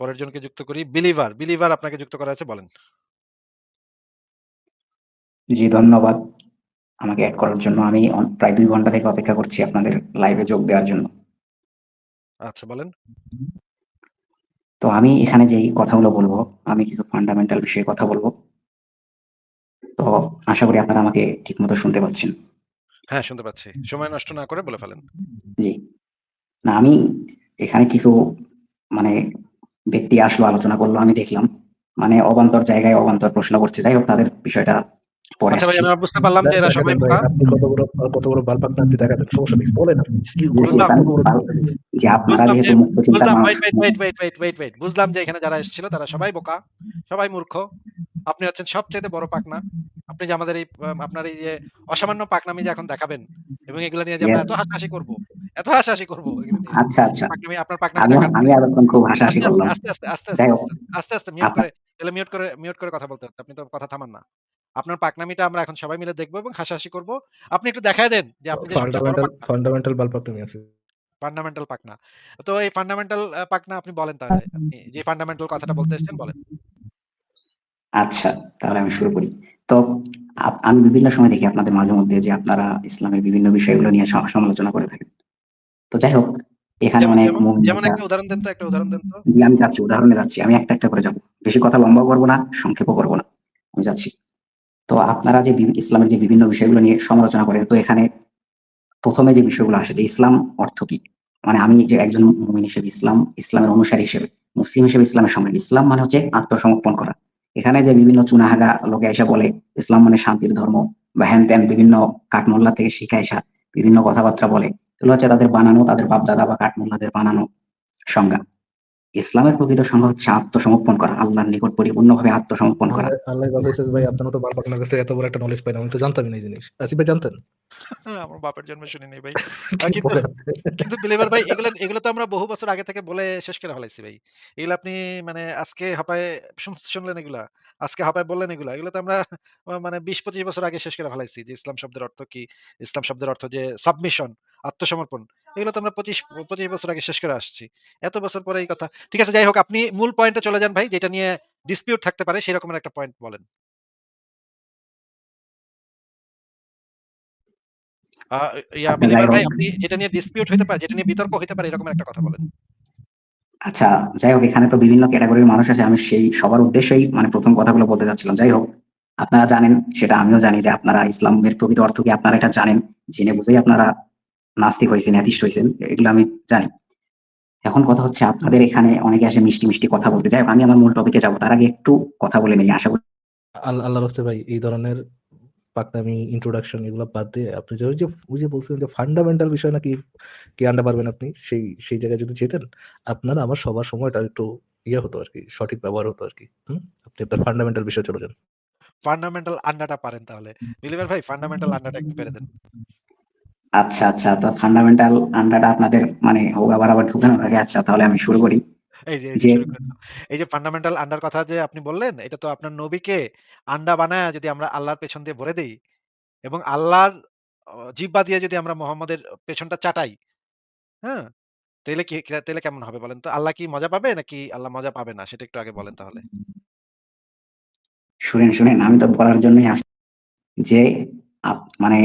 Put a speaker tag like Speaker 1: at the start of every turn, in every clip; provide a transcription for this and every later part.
Speaker 1: পরের জনকে যুক্ত করি। বিলিভার, বিলিভার আপনাকে যুক্ত করা আছে বলেন।
Speaker 2: জি, ধন্যবাদ। আমাকে অ্যাড করার জন্য। আমি প্রায় দুই ঘণ্টা থেকে অপেক্ষা করছি আপনাদের লাইভে যোগ দেওয়ার জন্য।
Speaker 1: আচ্ছা বলেন।
Speaker 2: তো আমি এখানে যেই কথাগুলো বলব আমি কিছু ফান্ডামেন্টাল বিষয়ে কথা বলব তো আশা করি আপনারা আমাকে ঠিকমতো শুনতে পাচ্ছেন।
Speaker 1: হ্যাঁ, শুনতে পাচ্ছি। সময় নষ্ট না করে বলে ফেলেন।
Speaker 2: জি। না আমি এখানে কিছু মানে ব্যক্তি আসলো আলোচনা করল আমি দেখলাম। মানে অবান্তর জায়গায় অবান্তর প্রশ্ন করছে। যাই হোক তাদের বিষয়টা পরে
Speaker 1: আচ্ছা ভাই আমরা বুঝতে পারলাম যে এরা সবাই
Speaker 3: দেখাতেন ভাই, আপনি কত বড় কত বড় বালপাকনা আপনি দেখাতেন। সমস্যা নেই। বলেন আপনি। কি
Speaker 2: জি, জি,
Speaker 1: বুঝলাম।
Speaker 2: আমি পারব যে আপনারা যেহেতু মুক্ত চিন্তার মানুষ
Speaker 1: wait, wait, wait, wait, wait, wait, wait. বুঝলাম যে এখানে যারা এসেছিল তারা সবাই বোকা, সবাই মূর্খ। আপনি হচ্ছেন সবচাইতে বড় পাকনা। আপনি যে আমাদের এই আপনার এই যে অসামান্য পাকনামি যে এখন দেখাবেন এবং এগুলা নিয়ে যে আমরা এত হাসাহাসি করব, এত হাসাহাসি করব।
Speaker 2: আচ্ছা, আচ্ছা।
Speaker 1: পাকনামি আপনার দেখান
Speaker 2: আমি এতক্ষণ খুব হাসাহাসি করলাম।
Speaker 1: আস্তে, আস্তে, আস্তে, আস্তে, আস্তে, আস্তে, আস্তে মিউট করে তাহলে মিউট করে মিউট করে কথা বলতে হতো। আপনি তো কথা থামান না। আপনার পাকনামিটা আমরা এখন সবাই মিলে দেখব এবং হাসাহাসি করব। আপনি একটু দেখায় দেন যে আপনি
Speaker 3: ফান্ডামেন্টাল
Speaker 1: পাকনা।
Speaker 3: ফান্ডামেন্টাল বালপাকনামি আছে।
Speaker 1: ফান্ডামেন্টাল পাকনা। তো এই ফান্ডামেন্টাল পাকনা আপনি বলেন তাহলে। আপনি যে ফান্ডামেন্টাল কথাটা বলতে এসেছেন বলেন।
Speaker 2: আচ্ছা, তাহলে আমি শুরু করি। তো আমি বিভিন্ন সময় দেখি আপনাদের মাঝে মধ্যে যে আপনারা ইসলামের বিভিন্ন বিষয়গুলো নিয়ে সমালোচনা করে থাকেন। তো যাই হোক এখানে অনেক
Speaker 1: যেমন, যেমন একটা উদাহরণ দেন তো, একটা উদাহরণ দেন তো।
Speaker 2: জি, আমি যাচ্ছি উদাহরণে যাচ্ছি। আমি একটা, একটা করে যাব। বেশি কথা লম্বাও করব না, সংক্ষেপও করব না। আমি যাচ্ছি। তো আপনারা যে ইসলামের যে বিভিন্ন বিষয়গুলো নিয়ে সমালোচনা করেন, তো এখানে ১ম এ যে বিষয়গুলো আসে যে ইসলাম অর্থ কি? মানে আমি যে একজন মুমিন হিসেবে ইসলাম, ইসলামের অনুসারী হিসেবে, মুসলিম হিসেবে ইসলামের সঙ্গে ইসলাম মানে হচ্ছে আত্মসমর্পণ করা। এখানে যে বিভিন্ন চুনাহাগা লোকে এসে বলে ইসলাম মানে শান্তির ধর্ম বা হ্যান-ত্যান বিভিন্ন কাঠমোল্লা থেকে শিখে আসা বিভিন্ন কথাবার্তা বলে। এগুলো হচ্ছে তাদের বানানো, তাদের বাপদাদা বা কাঠমোল্লাদের বানানো সংজ্ঞা। ইসলামের প্রকৃত সংজ্ঞা হচ্ছে আত্মসমর্পণ করা। আল্লাহর নিকট পরিপূর্ণ ভাবে আত্মসমর্পণ করা।
Speaker 3: আল্লাহ ভাই আপনার মতো বারবার কাছে এত বড় একটা নলেজ পাইলাম। আমি তো জানতামই না এই জিনিস। আসিফ ভাই জানতেন?
Speaker 1: আমার বাপের জন্মে শুনি নাই ভাই। কিন্তু কিন্তু বিলিভার ভাই এগুলো এগুলো তো আমরা বহু বছর আগে থেকে বলে শেষ করে ফেলাইছি ভাই। এগুলো আপনি মানে আজকে হপায় শুন শুনলেন এগুলা। আজকে হপায় বললেন এগুলা। এগুলো তো আমরা মানে ২০-২৫ বছর আগে শেষ করে ফেলাইছি যে ইসলাম শব্দের অর্থ কি? ইসলাম শব্দের অর্থ যে সাবমিশন, আত্মসমর্পণ। এগুলো তো আমরা ২৫ ২৫ বছর আগে শেষ করে আসছি। এত বছর পরে এই কথা। ঠিক আছে যাই হোক আপনি মূল পয়েন্টে চলে যান ভাই যেটা নিয়ে ডিসপিউট থাকতে পারে সেই রকমের একটা পয়েন্ট বলেন। ইয়া
Speaker 2: আচ্ছা
Speaker 1: বিলিভার ভাই আপনি যেটা নিয়ে ডিসপিউট হইতে পারে, যেটা নিয়ে বিতর্ক হইতে পারে এরকমের একটা কথা বলেন।
Speaker 2: আচ্ছা, যাই হোক এখানে তো বিভিন্ন ক্যাটেগরির মানুষ আছে। আমি সেই সবার উদ্দেশ্যেই মানে ১ম কথাগুলো বলতে যাচ্ছিলাম। যাই হোক, আপনারা জানেন সেটা আমিও জানি যে আপনারা ইসলামের প্রকৃত অর্থ কি আপনারা এটা জানেন। জেনে বুঝেই আপনারা নাস্তিক হয়েছেন অ্যাথিস্ট হইছেন। এগুলো আমি জানি। এখন কথা হচ্ছে আপনাদের এখানে অনেকে আসে মিষ্টি, মিষ্টি কথা বলতে। যাই হোক আমি আমার মূল টপিকে যাব তার আগে একটু কথা বলে নেই। আশা করি
Speaker 3: আল আল্লাহর হস্তে ভাই এই ধরনের পাকনামি ইন্ট্রোডাকশন এগুলো বাদ দিয়ে আপনি যে ওই যে ওই যে বলছিলেন যে ফান্ডামেন্টাল বিষয় নাকি কি আন্ডা পারবেন আপনি সেই সেই জায়গায় যদি যেতেন আপনার আমার সবার সময়টা একটু ইয়ে হতো আর কি সঠিক ব্যবহার হতো আরকি। হুম? আপনি আপনার ফান্ডামেন্টাল বিষয়ে চলে যান।
Speaker 1: ফান্ডামেন্টাল আন্ডাটা পারেন তাহলে। বিলিভার ভাই ফান্ডামেন্টাল আন্ডাটা একটু পেরে দেন।
Speaker 2: আচ্ছা, আচ্ছা। তো ফান্ডামেন্টাল আন্ডাটা আপনাদের মানে হোগা বাড়াবার ঢুকানোর আগে আচ্ছা তাহলে আমি শুরু করি।
Speaker 1: এই যে, এই যে
Speaker 2: যে
Speaker 1: শুরু করে এই যে ফান্ডামেন্টাল আন্ডার কথা যে আপনি বললেন, এটা তো আপনার নবীকে আন্ডা বানায়া যদি আমরা আল্লাহর পেছন দিয়ে ভরে দেই এবং আল্লাহর অ জিহ্বা দিয়ে যদি আমরা মোহাম্মদের পেছনটা চাটাই, হ্যাঁ? তাইলে কি তাইলে কেমন হবে বলেন তো? আল্লাহ কি মজা পাবে নাকি আল্লাহ মজা পাবে না? সেটা একটু আগে বলেন তাহলে।
Speaker 2: শুনেন, শুনেন আমি তো বলার জন্যই আসছি যে আপ মানে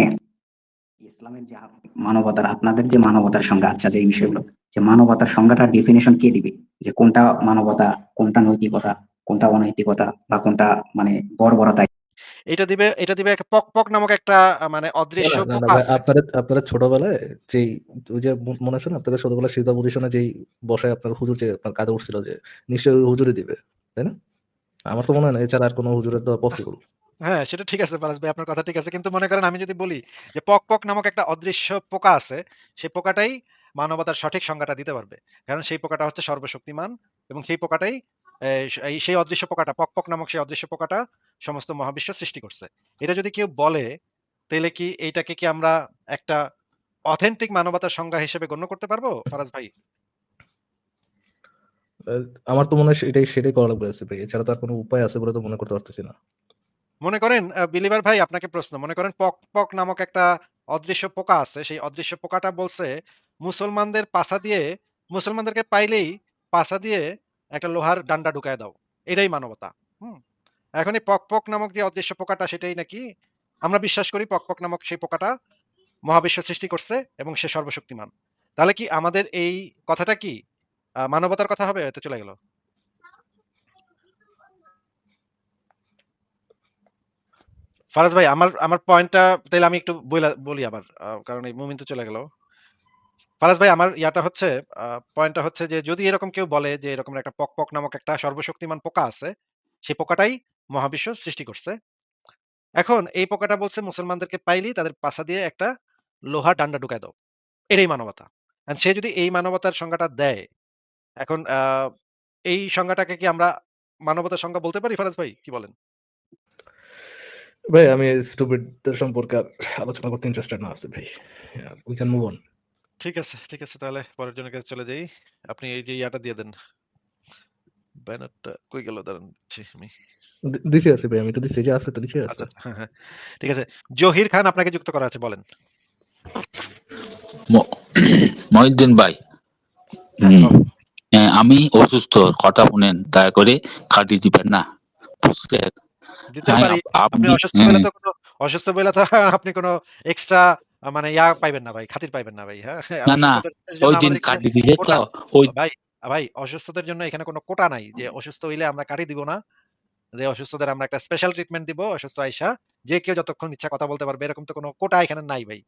Speaker 2: ইসলামের যে আপ মানবতার আপনাদের যে মানবতার সংজ্ঞা আচ্ছা যে এই বিষয়গুলো যে মানবতার সংজ্ঞাটার ডেফিনিশন কে দিবে? যে কোনটা মানবতা, কোনটা নৈতিকতা, কোনটা অনৈতিকতা বা কোনটা মানে বর্বরতা?
Speaker 1: এটা দিবে এটা দিবে একটা পক, পক নামক একটা মানে অদৃশ্য।
Speaker 3: আপনাদের আপনাদের ছোটবেলায় যেই ওই যে মনে আছে না আপনাদের ছোটবেলায় পজিশনে যেই বসায় আপনার হুজুর যে আপনার কাঁধে উঠছিল যে নিশ্চয়ই ওই হুজুরই দিবে। তাই না? আমার তো মনে হয় না এছাড়া আর কোন হুজুরের দেওয়া পসিবল।
Speaker 1: হ্যাঁ, সেটা ঠিক আছে ফারাজ ভাই আপনার কথা ঠিক আছে। কিন্তু মনে করেন আমি যদি বলি যে পক, পক নামক একটা অদৃশ্য পোকা আছে, সেই পোকাটাই মানবতার সঠিক সংজ্ঞাটা দিতে পারবে। কারণ সেই পোকাটা হচ্ছে সর্বশক্তিমান এবং সেই পোকাটাই সেই অদৃশ্য পোকাটা পক, পক নামক সেই অদৃশ্য পোকাটা সমস্ত মহাবিশ্ব সৃষ্টি করছে। এটা যদি কেউ বলে, তাইলে কি এইটাকে কি আমরা একটা অথেন্টিক মানবতার সংজ্ঞা হিসেবে গণ্য করতে পারব ফারাজ ভাই?
Speaker 3: আমার তো মনে হয় সেটাই সেটাই করা লাগবে ভাই। এছাড়া তো আর কোন উপায় আছে বলে তো মনে করতে পারতেছি না।
Speaker 1: মনে করেন বিলিভার ভাই আপনাকে প্রশ্ন। মনে করেন পক, পক নামক একটা অদৃশ্য পোকা আছে। সেই অদৃশ্য পোকাটা বলছে মুসলমানদের পাছা দিয়ে মুসলমানদেরকে পাইলেই পাছা দিয়ে একটা লোহার ডান্ডা ঢুকায় দাও। এটাই মানবতা। হুম? এখন এই পক, পক নামক যে অদৃশ্য পোকাটা সেটাই নাকি আমরা বিশ্বাস করি পক, পক নামক সেই পোকাটা মহাবিশ্ব সৃষ্টি করছে এবং সে সর্বশক্তিমান। তাহলে কি আমাদের এই কথাটা কি মানবতার কথা হবে? হয়তো চলে গেল। ফারাজ ভাই আমার আমার পয়েন্টটা তাহলে আমি একটু বলি আবার। কারণ এই মুমিন তো চলে গেল। ফারাজ ভাই আমার ইয়াটা হচ্ছে পয়েন্টটা হচ্ছে যে যদি এরকম কেউ বলে যে এরকম একটা পক, পক নামক একটা সর্বশক্তিমান পোকা আছে, সেই পোকাটাই মহাবিশ্ব সৃষ্টি করছে। এখন এই পোকাটা বলছে মুসলমানদেরকে পাইলেই তাদের পাছা দিয়ে একটা লোহার ডান্ডা ঢুকায় দাও। এটাই মানবতা। সে যদি এই মানবতার সংজ্ঞাটা দেয়, এখন এই সংজ্ঞাটাকে কি আমরা মানবতার সংজ্ঞা বলতে পারি ফারাজ ভাই? কি বলেন?
Speaker 3: ভাই আমি স্টুপিডদের সম্পর্কে আলোচনা করতে ইন্টারেস্টেড না আছি ভাই। We can move on.
Speaker 1: ঠিক আছে, ঠিক আছে তাহলে পরের জনের কাছে চলে যাই। আপনি এই যে ইয়াটা দিয়ে দেন। ব্যানারটা কই গেল দাঁড়ান দিচ্ছি আমি।
Speaker 3: দিছি আছে ভাই আমি তো দিছি যে আছে তো নিচে আছে।
Speaker 1: আচ্ছা, হ্যাঁ, হ্যাঁ। ঠিক আছে। জহির খান আপনাকে যুক্ত করা আছে বলেন।
Speaker 4: ম মহিউদ্দিন ভাই।
Speaker 1: হ্যাঁ,
Speaker 4: আমি অসুস্থ। কথা শুনেন। দয়া করে কাটিয়ে দিবেন না। আপ
Speaker 1: আপনি অসুস্থ
Speaker 4: হ্যাঁ।
Speaker 1: তো অসুস্থ বইলে তো আপনি কোনো এক্সট্রা মানে ইয়া পাইবেন না ভাই, খাতির পাইবেন না ভাই। হ্যাঁ?
Speaker 4: না, না।
Speaker 1: অসুস্থদের জন্য
Speaker 4: ঐদিন
Speaker 1: আমাদের এখানে
Speaker 4: কাটিয়ে দিছে
Speaker 1: কোটা
Speaker 4: তো ওই
Speaker 1: ভাই, ভাই অসুস্থদের জন্য এখানে কোনো কোটা নাই যে অসুস্থ হইলে আমরা কাটি দিব না। যে অসুস্থদের আমরা একটা স্পেশাল ট্রিটমেন্ট দিব। অসুস্থ আইসা যে কেউ যতক্ষণ ইচ্ছা কথা বলতে পারবে এরকম তো কোনো কোটা এখানে নাই ভাই।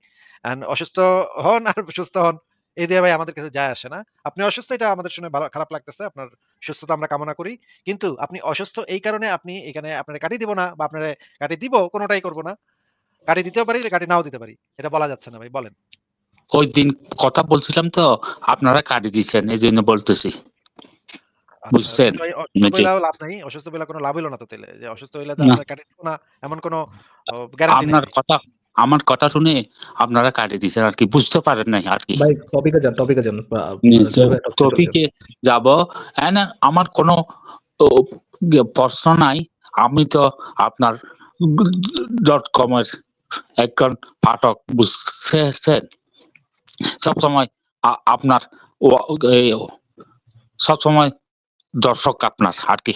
Speaker 1: অ্যান্ড অসুস্থ হন আর সুস্থ হন এই দিয়ে ভাই আমাদের কিছু যায় আসে না। আপনি অসুস্থ এটা আমাদের শুনে ভালো খারাপ লাগতেছে। আপনার সুস্থতা আমরা কামনা করি। কিন্তু আপনি অসুস্থ এই কারণে আপনি এখানে আপনারে কাটি দিব না বা আপনারে কাটি দিব কোনোটাই করব না। কাটি দিতেও পারি, কাটি নাও দিতে পারি। এটা বলা যাচ্ছে না ভাই বলেন।
Speaker 4: ওই দিন কথা বলছিলাম তো আপনারা কাটিয়ে দিছেন। এজন্য বলতেছি।
Speaker 1: আচ্ছা,
Speaker 4: বুঝছেন?
Speaker 1: এই অসুস্থ
Speaker 4: নাকি?
Speaker 1: লাভ নাই। অসুস্থ বইলা কোনো লাভ হইল না তো তাইলে। যে অসুস্থ হইলে তো আমরা কাটি দিব না এমন কোনো গ্যারান্টি
Speaker 4: আপনার কথা আমার কথা শুনে আপনারা কাটিয়ে দিছেন আরকি। বুঝতে পারেন নাই আরকি।
Speaker 3: ভাই টপিকে যান, টপিকে যান।
Speaker 4: যাব। এন্ড আমার কোনো প্রশ্ন নাই। আমি তো আপনার ডট কম এর একজন পাঠক বুঝছেন? সবসময় আপনার সবসময় দর্শক আপনার আরকি।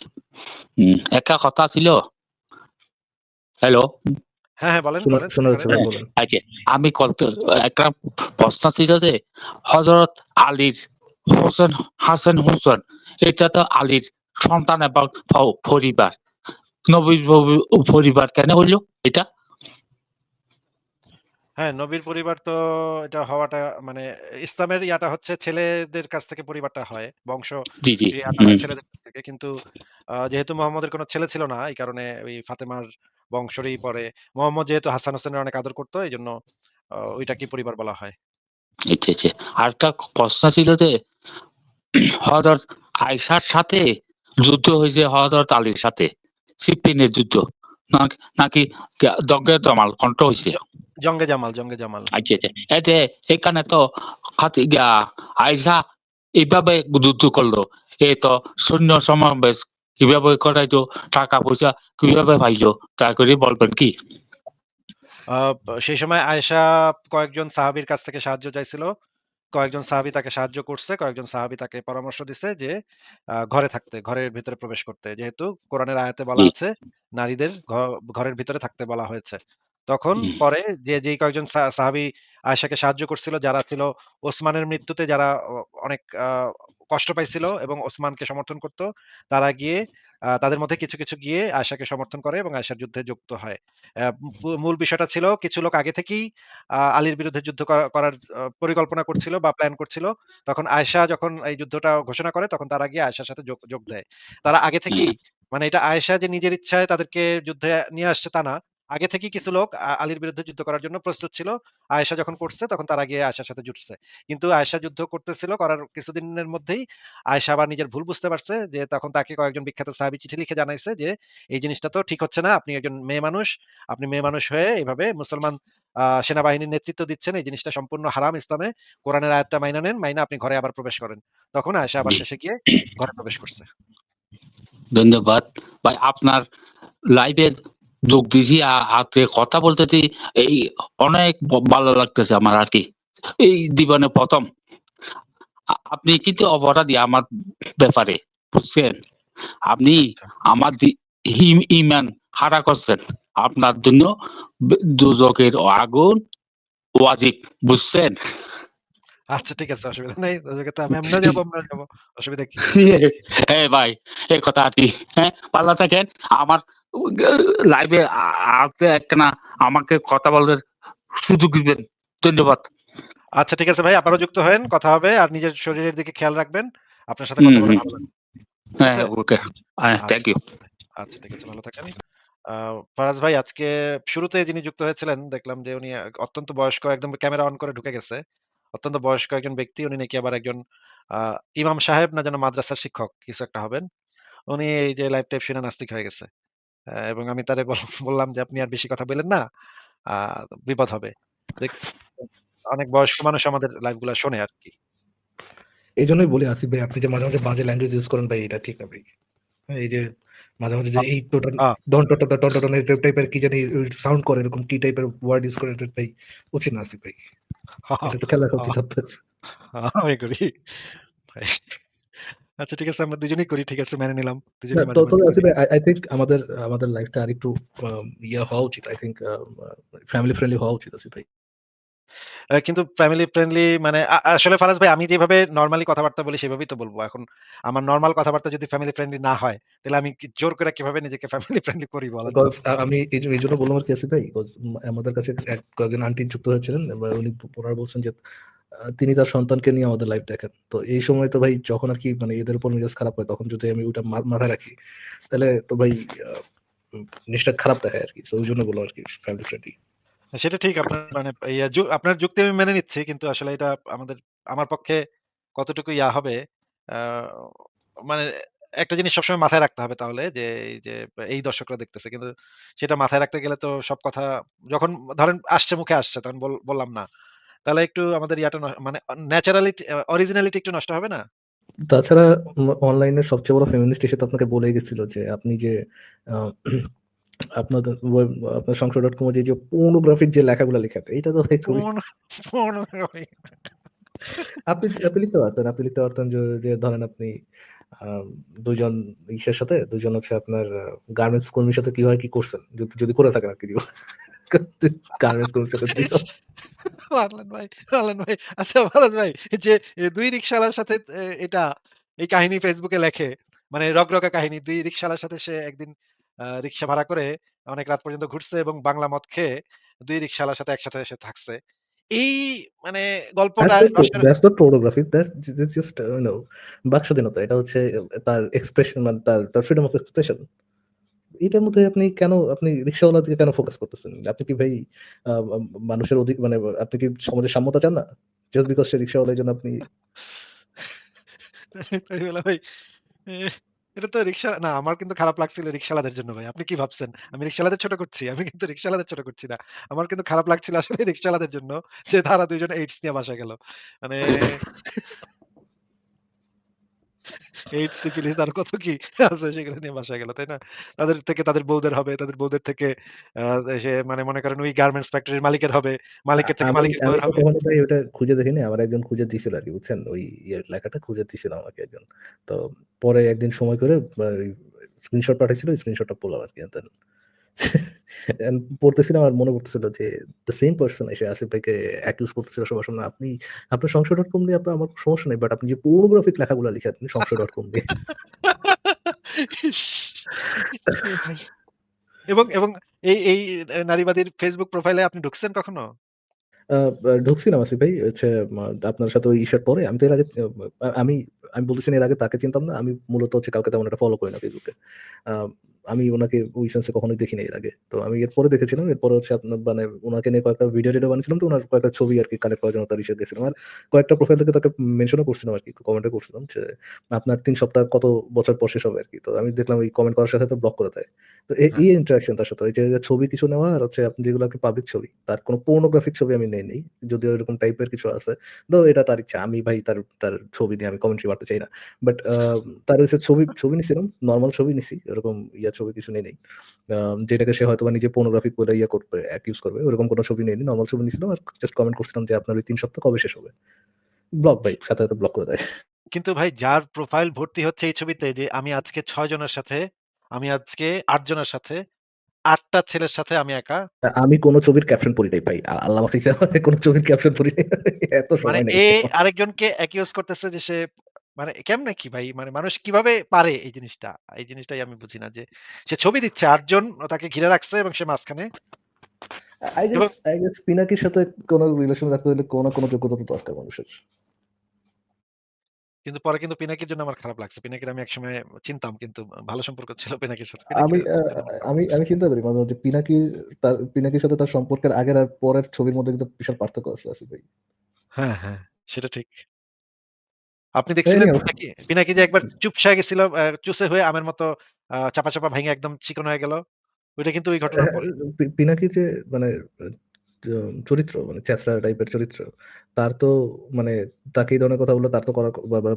Speaker 4: হুম, একটা কথা ছিল। হ্যালো?
Speaker 1: হ্যাঁ, হ্যাঁ বলেন,
Speaker 4: হ্যাঁ। আচ্ছা আমি একটা প্রশ্ন ছিল যে হযরত আলীর হোসেন হাসান হোসেন এটা তো আলীর সন্তান এবং পরিবার। নবীর পরিবার কেন হইল এটা?
Speaker 1: হ্যাঁ, নবীর পরিবার তো এটা হওয়াটা মানে ইসলামের ইয়াটা হচ্ছে ছেলেদের কাছ থেকে পরিবারটা হয়। বংশ
Speaker 4: জি, জি।
Speaker 1: ক্রিয়াটা হয়
Speaker 4: হুম।
Speaker 1: ছেলেদের কাছ থেকে। কিন্তু আ যেহেতু মুহাম্মদের কোনো ছেলে ছিল না এই কারণে ওই ফাতেমার বংশেরই পরে মুহাম্মদ যেহেতু হাসান হোসেনের অনেক আদর করত এইজন্য আ ওইটাকেই পরিবার বলা হয়।
Speaker 4: আচ্ছা, আচ্ছা। আরেকটা প্রশ্ন ছিল যে হযরত আয়েশার সাথে যুদ্ধ হইছে হযরত আলীর সাথে। সিফফিনের যুদ্ধ। নাকি কা জঙ্গে জমাল কোনটা?
Speaker 1: জঙ্গে জামাল, জঙ্গে জামাল।
Speaker 4: আচ্ছা, আচ্ছা। এতে এখানে তো গা আয়েশা যুদ্ধ করল। এ তো সৈন্য সমাবেশ কীভাবে করাইতো? টাকা পয়সা কীভাবে পাইলো? দয়া করে বলবেন কি?
Speaker 1: সেই সময় আয়েশা কয়েকজন সাহাবীর কাছ থেকে সাহায্য চাইছিল। কয়েকজন সাহাবী তাকে সাহায্য করছে। কয়েকজন সাহাবী তাকে পরামর্শ দিছে যে ঘরে থাকতে, ঘরের ভিতরে প্রবেশ করতে। যেহেতু কোরআনের আয়াতে বলা। আছে নারীদের ঘরের ভিতরে থাকতে বলা হয়েছে। তখন পরে যে যেই কয়েকজন সাহাবী আয়েশাকে সাহায্য করছিল যারা ছিল ওসমানের মৃত্যুতে যারা অনেক কষ্ট পাইছিল এবং ওসমানকে সমর্থন করত, তারা গিয়ে তাদের মধ্যে কিছু, কিছু গিয়ে আয়েশাকে সমর্থন করে এবং আয়েশার যুদ্ধে যুক্ত হয়। মূল বিষয়টা ছিল কিছু লোক আগে থেকেই আলীর বিরুদ্ধে যুদ্ধ করা করার পরিকল্পনা করছিল বা প্ল্যান করছিল। তখন আয়েশা যখন এই যুদ্ধটা ঘোষণা করে তখন তারা গিয়ে আয়েশার সাথে যোগ যোগ দেয়। তারা আগে থেকেই মানে এটা আয়েশা যে নিজের ইচ্ছায় তাদেরকে যুদ্ধে নিয়ে আসছে তা না। আগে থেকে কিছু লোক আলীর বিরুদ্ধে যুদ্ধ করার জন্য প্রস্তুত ছিল। আয়েশা যখন করছে তখন তারা গিয়ে আয়েশার সাথে জুটছে। কিন্তু আয়েশা যুদ্ধ করতেছিল করার কিছুদিনের মধ্যেই আয়েশা আবার নিজের ভুল বুঝতে পারছে যে তখন তাকে কয়েকজন বিখ্যাত সাহাবী চিঠি লিখে জানাইছে যে, "এই জিনিসটা তো ঠিক হচ্ছে না। আপনি একজন মেয়ে মানুষ। আপনি মেয়ে মানুষ হয়ে এভাবে মুসলমান সেনাবাহিনীর নেতৃত্ব দিচ্ছেন। এই জিনিসটা সম্পূর্ণ হারাম ইসলামে। কোরআনের আয়াতটা মাইনা নেন। মাইনা আপনি ঘরে আবার প্রবেশ করেন।" তখন আয়েশা আবার শেষে গিয়ে ঘরে প্রবেশ করছে।
Speaker 4: ধন্যবাদ। ভাই আপনার লাইভে যোগ দিছি আ আপনি কথা বলতেছি এই অনেক ভালো লাগতেছে আমার আর কি এই জীবনে ১ম। আ আপনি কিন্তু অপরাধী আমার ব্যাপারে। বুঝছেন আপনি
Speaker 1: আচ্ছা।
Speaker 4: আমার ইমান হারা করছেন আপনার জন্য দুজকের আগুন ওয়াজিব বুঝছেন
Speaker 1: আচ্ছা ঠিক আছে অসুবিধা নেই। তো আমি এমনিও যাব আমরাও যাব। অসুবিধা কি?
Speaker 4: ভাই এই কথা কি হ্যাঁ? পাল্লা থাকেন আমার লাইভে আসতে একখানা আমাকে কথা বলার সুযোগ দিবেন। ধন্যবাদ।
Speaker 1: আচ্ছা ঠিক আছে ভাই আপনারও যুক্ত হয়েন কথা হবে আর নিজের শরীরের দিকে খেয়াল রাখবেন আপনার সাথে কথা
Speaker 4: হুম,
Speaker 1: বলে ভালো
Speaker 4: হ্যাঁ ওকে থ্যাংক ইউ
Speaker 1: আচ্ছা ঠিক আছে ভালো থাকেন। আহ, ফারাজ ভাই আজকে শুরুতে যিনি যুক্ত হয়েছিলেন দেখলাম যে উনি অত্যন্ত বয়স্ক একদম ক্যামেরা অন করে ঢুকে গেছে। অত্যন্ত বয়স্ক একজন ব্যক্তি। উনি নাকি আবার একজন ইমাম সাহেব না যেন মাদ্রাসার শিক্ষক কিছু একটা হবেন। উনি এই যে লাইভ টাইপ শুনে নাস্তিক হয়ে গেছে। এবং আমি তারে বললাম যে, আপনি আর বেশি কথা বলেন না বিপদ হবে। অনেক বয়স্ক মানুষ আমাদের লাইভগুলা শোনে আর কি।
Speaker 3: এই জন্যই বলি, আসিফ ভাই, আপনি যে মাঝে মাঝে বাজে ল্যাঙ্গুয়েজ ইউজ করেন ভাই, এটা ঠিক না ভাই। এই যে মাঝে মাঝে যে এই
Speaker 1: আহ।
Speaker 3: ডন টোটন এই টাইপের কি জানি সাউন্ড করে এরকম কি টাইপের ওয়ার্ড ইউজ করে ভাই উচিত না আসিফ ভাই। এটা তো খেলা উচিত
Speaker 1: আমি করি। আচ্ছা ঠিক আছে আমরা দুজনেই করি ঠিক আছে মেনে নিলাম। দুজনেই
Speaker 3: তো- তবে আসিফ আই থিঙ্ক আমাদের আমাদের লাইফটা আর একটু ইয়ে হওয়া উচিত আই থিঙ্ক ফ্যামিলি ফ্রেন্ডলি হওয়া উচিত আসিফ ভাই।
Speaker 1: কিন্তু ফ্যামিলি ফ্রেন্ডলি মানে আসলে ফারাজ ভাই আমি যেভাবে নর্মালি কথাবার্তা বলি সেভাবেই তো বলব। এখন আমার নর্মাল কথাবার্তা যদি ফ্যামিলি ফ্রেন্ডলি না হয়, তাহলে আমি জোর করে কীভাবে নিজেকে ফ্যামিলি ফ্রেন্ডলি করি
Speaker 3: আ- আমি এই জন্য বললাম আর কি আসিফ ভাই আমাদের কাছে এক, কয়েকজন আন্টি যুক্ত হয়েছিলেন, এবার উনি ওনারা বলছেন যে তিনি তার সন্তানকে নিয়ে আমাদের লাইভ দেখেন। তো এই সময় তো ভাই যখন আর কি মানে এদের উপর মেজাজ খারাপ হয়, তখন যদি আমি ওটা মাথায় রাখি, তাহলে তো ভাই জিনিসটা খারাপ দেখায় আর কি। তো ওই জন্য বললাম আর কি ফ্যামিলি ফ্রেন্ডলি
Speaker 1: সেটা ঠিক আপনার মানে আপনার যুক্তি আমি মেনে নিচ্ছি। কিন্তু আসলে এটা আমাদের, আমার পক্ষে কতটুকু ইয়া হবে মানে একটা জিনিস সবসময় মাথায় রাখতে হবে তাহলে যে, এই যে, এই দর্শকরা দেখতেছে। কিন্তু সেটা মাথায় রাখতে গেলে তো সব কথা যখন, ধরেন আসছে, মুখে আসছে, তখন বল- বললাম না। তাহলে একটু আমাদের ইয়াটা মানে ন্যাচারালিটি অরিজিনালিটি একটু নষ্ট হবে না?
Speaker 3: তাছাড়া অনলাইনে সবচেয়ে বড় ফেমিনিস্ট এসে তো আপনাকে বলে গেছিল যে, আপনি যে আপনাদের আপনার সংসদ ডট কমে যে পর্নোগ্রাফিক যে লেখাগুলো লেখা এটা তো ভাই আপনি আপনি লিখতে পারতেন আপনি লিখতে পারতেন যে ধরেন আপনি দুজন ইসের সাথে দুজন হচ্ছে আপনার গার্মেন্টস কর্মীর সাথে কীভাবে কি করছেন? যদি যদি করে থাকেন আর কি গার্মেন্টস কর্মীর সাথে।
Speaker 1: মারলেন ভাই মারলেন ভাই। আচ্ছা মারলেন ভাই যে দুই রিক্সাওয়ালার সাথে এটা এই কাহিনী ফেসবুকে লেখে মানে রগরগা কাহিনী দুই রিক্সাওয়ালার সাথে সে একদিন রিক্সা ভাড়া করে অনেক রাত পর্যন্ত ঘুরছে এবং বাংলা মদ খেয়ে দুই রিক্সাওয়ালার সাথে একসাথে এসে থাকছে। এই মানে গল্পটা
Speaker 3: not pornography, that's ju- that's just, uh, বাকস্বাধীনতা। এটা হচ্ছে তার এক্সপ্রেশন মানে তার তার ফ্রিডম অফ এক্সপ্রেশন এটার মধ্যে আপনি কেন আপনি রিক্সাওয়ালা দিকে কেন ফোকাস করতেছেন? আপনি কি ভাই মানুষের অধিক মানে আপনি কি সমাজের সাম্যতা চান না? জাস্ট বিকজ সে রিক্সাওয়ালা এই জন্য আপনি
Speaker 1: তাই বলে ভাই এটা তো রিক্সা, না, আমার কিন্তু খারাপ লাগছিল রিক্সাওয়ালাদের জন্য ভাই। আপনি কি ভাবছেন? আমি রিক্সাওয়ালাদের ছোট করছি, আমি কিন্তু রিক্সাওয়ালাদের ছোট করছি না। আমার কিন্তু খারাপ লাগছিল আসলে রিক্সাওয়ালাদের জন্য যে তারা দুইজন এইডস নিয়ে বাসা গেল। মানে এইডস সিফিলিস আর কত কি আছে সেগুলো নিয়ে বাসায় গেল তাই না? তাদের থেকে তাদের বউদের হবে তাদের বউদের থেকে সে মানে মনে করেন ওই গার্মেন্টস ফ্যাক্টরির মালিকের হবে মালিকের থেকে মালিকের বউয়ের হবে।
Speaker 3: ভাই ওটা খুঁজে দেখিনি আমার একজন খুঁজে দিছিল আর কি বুঝছেন? ওই লেখাটা খুঁজে দিছিল আমাকে একজন। তো পরে একদিন সময় করে স্ক্রিনশট পাঠিয়েছিল স্ক্রিনশটটা পোলাম আর কি পড়তেছিলাম আর মনে পড়তেছিল যে দ্য সেম পার্সন এসে আসিফ ভাইকে অ্যাকিউজ করতেছিল সবার সামনে। আপনি আপনার সংসদ ডট কম দিয়ে আপনার আমার সমস্যা নেই বাট আপনি যে পোর্নোগ্রাফিক লেখাগুলো লিখে আপনি সংসদ ডট কম দিয়ে।
Speaker 1: এবং এবং এই এই নারীবাদীর ফেসবুক প্রোফাইলে আপনি ঢুকছেন কখনো?
Speaker 3: ঢুকছিলাম আসিফ ভাই হচ্ছে আপনার সাথে ওই ইস্যুর পরে। আমি তো এর আগে আমি আমি বলতেছি এর আগে তাকে চিনতাম না আমি মূলত হচ্ছে কাউকে তেমন একটা ফলো করি না ফেসবুকে আমি ওনাকে ওই সেন্সে কখনোই দেখিনি এর আগে। তো আমি এরপরে দেখেছিলাম এরপরে হচ্ছে আপনার মানে ওনাকে নিয়ে কয়েকটা ভিডিও টিডিও বানিয়েছিলাম তো ওনার কয়েকটা ছবি আর কি কালেক্ট করার জন্য তার ইস্যু দিয়েছিলাম। আর কয়েকটা প্রোফাইল থেকে তাকে মেনশনও করছিলাম আর কি কমেন্টে করছিলাম যে আপনার তিন সপ্তাহ কত বছর পর শেষ হবে আর কি। তো আমি দেখলাম এই কমেন্ট করার সাথে তো ব্লক করে দেয়। তো এই
Speaker 1: হ্যাঁ।
Speaker 3: ইন্টারাকশন তার সাথে এই যে ছবি কিছু নেওয়া আর হচ্ছে আপনি যেগুলো পাবলিক ছবি তার কোনো পর্নোগ্রাফিক ছবি আমি নেই নেই। যদিও এরকম টাইপের কিছু আছে তো এটা তার ইচ্ছা আমি ভাই তার তার ছবি নিয়ে আমি কমেন্ট্রি মারতে চাই না বাট তার হচ্ছে ছবি ছবি নিছিলাম নর্মাল ছবি নিছি এরকম ইয়া ছবি কিছু নেই নেই যেটাকে সে হয়তো নিজে পর্নোগ্রাফিক বলে ইয়ে করবে অ্যাকিউজ করবে ওরকম কোনো ছবি নেই নর্মাল ছবি নিছিলাম আর জাস্ট কমেন্ট করছিলাম যে আপনার ওই তিন সপ্তাহ কবে শেষ হবে ব্লক ভাই সাথে সাথে ব্লক করে দেয়
Speaker 1: কিন্তু ভাই যার প্রোফাইল ভর্তি হচ্ছে এই ছবিতে যে আমি আজকে ৬ জনের সাথে, আমি আজকে আট জনের সাথে, ৮ টা ছেলের সাথে আমি একা।
Speaker 3: আমি কোন ছবির ক্যাপশন পড়ি নাই ভাই। আল্লাহ কোন ছবির ক্যাপশন পড়ি নাই। এত
Speaker 1: মানে
Speaker 3: সময় নাই।
Speaker 1: এ আরেকজনকে অ্যাকিউজ করতেছে যে সে মানে কেমনে কি ভাই? মানে মানুষ কীভাবে পারে এই জিনিসটা? এই জিনিসটাই আমি বুঝি না যে সে ছবি দিচ্ছে ৮ জন তাকে ঘিরে রাখছে এবং সে মাঝখানে।
Speaker 3: আই গেস আই গেস পিনাকির সাথে কোন রিলেশন রাখতে হলে কোন কোন যোগ্যতা তো দরকার মানুষের।
Speaker 1: কিন্তু পরে কিন্তু পিনাকির জন্য আমার খারাপ লাগছে। পিনাকির আমি একসময় চিনতাম কিন্তু ভালো সম্পর্ক ছিল পিনাকির সাথে।
Speaker 3: আমি আমি আমি চিন্তা করি মাঝে, মাঝে পিনাকি তার পিনাকির সাথে তার সম্পর্কের আগের আর পরের ছবির মধ্যে কিন্তু বিশাল পার্থক্য আছে আসিফ ভাই।
Speaker 1: হ্যাঁ, হ্যাঁ, সেটা ঠিক। আপনি দেখছিলেন পিনাকি? পিনাকি যে একবার চুপসায় গেছিল চুপসে হয়ে আমের মতো চাপা, চাপা ভেঙে একদম চিকন হয়ে গেল। ওইটা কিন্তু ওই ঘটনার পরে।
Speaker 3: পিনাকি যে মানে চরিত্র মানে চ্যাচড়া টাইপের চরিত্র। তার তো মানে তাকে এই ধরনের কথা বললে তার তো করার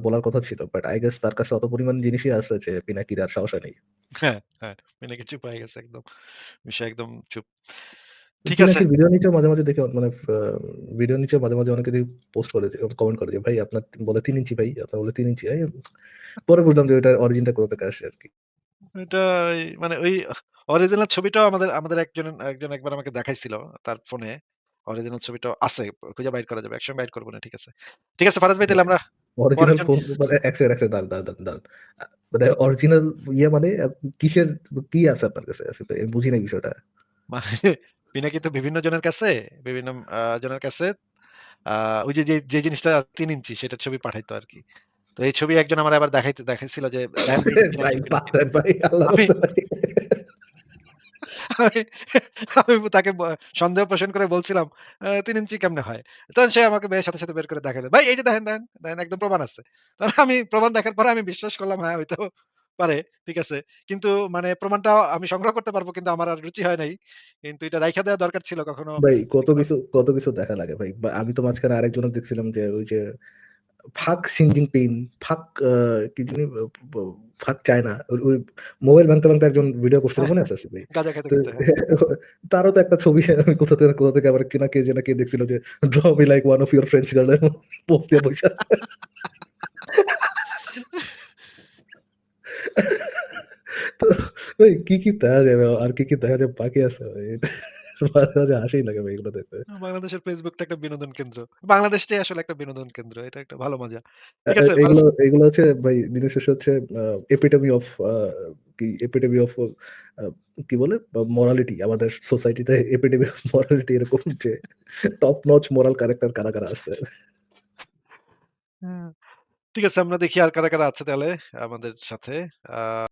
Speaker 3: বলার কথা ছিল। বাট আই গেস তার কাছে অত পরিমাণ জিনিসই আছে যে পিনাকির আর সাহস নেই
Speaker 1: হ্যাঁ, হ্যাঁ, পিনাকি চুপ হয়ে গেছে একদম। বিষয় একদম চুপ। ঠিক আছে।
Speaker 3: ভিডিও নিচেও মাঝে, মাঝে দেখে মানে ভিডিও নিচেও মাঝে, মাঝে অনেকে দেখি পোস্ট করে কমেন্ট করে যে ভাই আপনার বলে ৩ ইঞ্চি ভাই, আপনার বলে ৩ ইঞ্চি। পরে বুঝলাম যে ওইটার অরিজিনটা কোথা থেকে আসে আরকি।
Speaker 1: এটা মানে ওই অরিজিনাল ছবিটাও আমাদের আমাদের একজন একজন একবার আমাকে দেখাইছিল তার ফোনে। অরিজিনাল ছবিটা আছে। খুঁজে বাইর করা যাবে। একসময় বাইর করব না। ঠিক আছে। ঠিক আছে ফারাজ ভাই তাহলে আমরা
Speaker 3: অরিজিনাল ফোন মানে এক সেকেন্ড, এক সেকেন্ড দাঁড়ান, দাঁড়ান, দাঁড়ান, দাঁড়ান। মানে অরিজিনাল ইয়ে মানে কিসের কি আছে আপনার কাছে ভাই? বুঝি নাই বিষয়টা।
Speaker 1: মানে পিনাকি তো বিভিন্ন জনের কাছে বিভিন্ন জনের কাছে ওই যে, যে, জিনিসটা ৩ ইঞ্চি সেটার ছবি পাঠাইতো আরকি। তো এই ছবি একজন আমার আবার দেখাইতে দেখাইছিল যে আমি তাকে সন্দেহ পোষণ করে বলছিলাম, ৩ ইঞ্চি কেমনে হয়? তখন সে আমাকে বের সাথে, সাথে বের করে দেখাইলো। ভাই এই যে দেখেন, দেখেন, দেখেন একদম প্রমাণ আছে। তখন আমি প্রমাণ দেখার পরে আমি বিশ্বাস করলাম হ্যাঁ, হইতেও পারে। ঠিক আছে। কিন্তু মানে প্রমাণটা আমি সংগ্রহ করতে পারব কিন্তু আমার আর রুচি হয় নাই। কিন্তু এটা রাইখা দেওয়া দরকার ছিল কখনো
Speaker 3: ভাই কত কিছু কত কিছু দেখা লাগে ভাই। আমি তো মাঝখানে আরেকজনের দেখছিলাম যে ওই যে ফাক শি জিনপিং, ফাক কি জানি ফাক চায়না। ওই মোবাইল ভাঙতে, ভাঙতে একজন ভিডিও করছিল মনে আছে ভাই?
Speaker 1: হ্যাঁ।
Speaker 3: তারও তো একটা ছবি আমি কোথা থেকে কোথা থেকে আবার কে না কে যে না কে দেখছিল যে draw me like one of your French girl এর পোস্ট দিয়ে বইসা আছে। তো ভাই কি, কি দেখা যাবে আর কি, কি দেখা যায় বাকি আছে। মাঝে, মাঝে হাসিই লাগে এগুলো দেখতে।
Speaker 1: বাংলাদেশের ফেসবুকটা একটা বিনোদন কেন্দ্র। বাংলাদেশটাই আসলে একটা বিনোদন কেন্দ্র। এটা একটা ভালো মজা। ঠিক আছে
Speaker 3: এগুলো এগুলো হচ্ছে ভাই দিনের শেষে হচ্ছে এপিটোমি অফ কি এপিটোমি অফ কি বলে? মোরালিটি আমাদের সোসাইটিতে এপিটোমি অফ মোরালিটি এরকম যে টপ নচ মোরাল ক্যারেক্টার কারা, কারা আছে।
Speaker 1: হুম। ঠিক আছে আমরা দেখি আর কারা, কারা আছে তাহলে আমাদের সাথে।